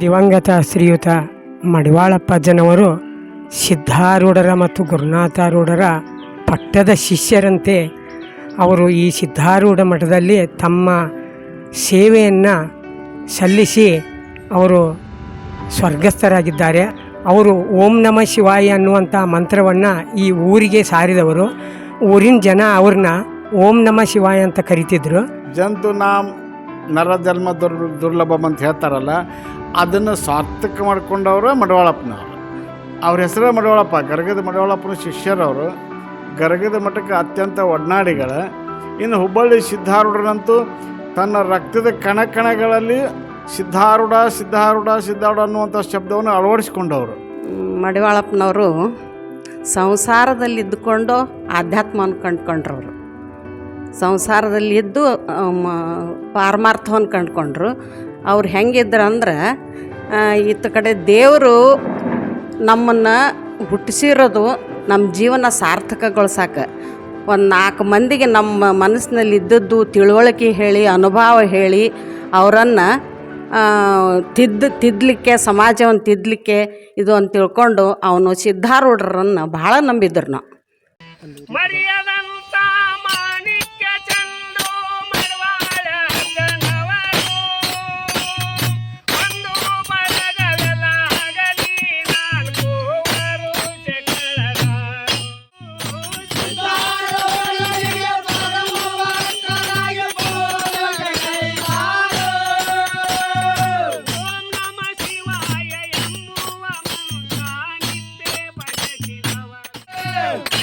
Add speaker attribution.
Speaker 1: ದಿವಂಗತ ಶ್ರೀಯುತ ಮಡಿವಾಳಪ್ಪಜ್ಜನವರು ಸಿದ್ಧಾರೂಢರ ಮತ್ತು ಗುರುನಾಥಾರೂಢರ ಪಟ್ಟದ ಶಿಷ್ಯರಂತೆ ಅವರು ಈ ಸಿದ್ಧಾರೂಢ ಮಠದಲ್ಲಿ ತಮ್ಮ ಸೇವೆಯನ್ನು ಸಲ್ಲಿಸಿ ಅವರು ಸ್ವರ್ಗಸ್ಥರಾಗಿದ್ದಾರೆ. ಅವರು ಓಂ ನಮ ಶಿವಾಯ ಅನ್ನುವಂಥ ಮಂತ್ರವನ್ನು ಈ ಊರಿಗೆ ಸಾರಿದವರು. ಊರಿನ ಜನ ಅವ್ರನ್ನ ಓಂ ನಮ ಶಿವಾಯ ಅಂತ ಕರಿತಿದ್ರು.
Speaker 2: ಜಂತು ನಾಮ್ ನರ ಜನ್ಮ ದುರ್, ದುರ್ಲಭಂ ಅಂತ ಹೇಳ್ತಾರಲ್ಲ ಅದನ್ನು ಸಾರ್ಥಕ ಮಾಡಿಕೊಂಡವರು ಮಡವಾಳಪ್ಪನವರು. ಅವ್ರ ಹೆಸರೇ ಮಡವಾಳಪ್ಪ, ಗರಗದ ಮಡವಾಳಪ್ಪನ ಶಿಷ್ಯರವರು. ಗರಗದ ಮಠಕ್ಕೆ ಅತ್ಯಂತ ಒಡನಾಡಿಗಳ. ಇನ್ನು ಹುಬ್ಬಳ್ಳಿ ಸಿದ್ಧಾರೂಢರಂತೂ ತನ್ನ ರಕ್ತದ ಕಣಕಣಗಳಲ್ಲಿ ಸಿದ್ಧಾರೂಢ ಸಿದ್ಧಾರೂಢ ಸಿದ್ಧಾರೂಢ ಅನ್ನುವಂಥ ಶಬ್ದವನ್ನು ಅಳವಡಿಸಿಕೊಂಡವರು.
Speaker 3: ಮಡಿವಾಳಪ್ಪನವರು ಸಂಸಾರದಲ್ಲಿ ಇದ್ದುಕೊಂಡು ಆಧ್ಯಾತ್ಮವನ್ನು ಕಂಡುಕೊಂಡ್ರವರು. ಸಂಸಾರದಲ್ಲಿ ಇದ್ದು ಪಾರಮಾರ್ಥವನ್ನು ಕಂಡ್ಕೊಂಡ್ರು. ಅವ್ರು ಹೆಂಗಿದ್ರು ಅಂದ್ರೆ ಇತ್ತ ಕಡೆ ದೇವರು ನಮ್ಮನ್ನು ಹುಟ್ಟಿಸಿರೋದು ನಮ್ಮ ಜೀವನ ಸಾರ್ಥಕಗೊಳ್ಸಾಕ. ಒಂದು ನಾಲ್ಕು ಮಂದಿಗೆ ನಮ್ಮ ಮನಸ್ಸಿನಲ್ಲಿ ಇದ್ದದ್ದು ತಿಳುವಳಿಕೆ ಹೇಳಿ, ಅನುಭವ ಹೇಳಿ, ಅವರನ್ನು ತಿದ್ದು ತಿದ್ದಲಿಕ್ಕೆ ಸಮಾಜವನ್ನು ತಿದ್ದಲಿಕ್ಕೆ ಇದು ಅಂತ ತಿಳ್ಕೊಂಡು ಅವನು ಸಿದ್ಧಾರೂಢರನ್ನು ಭಾಳ ನಂಬಿದ್ರು ನಾವು.
Speaker 1: Yeah.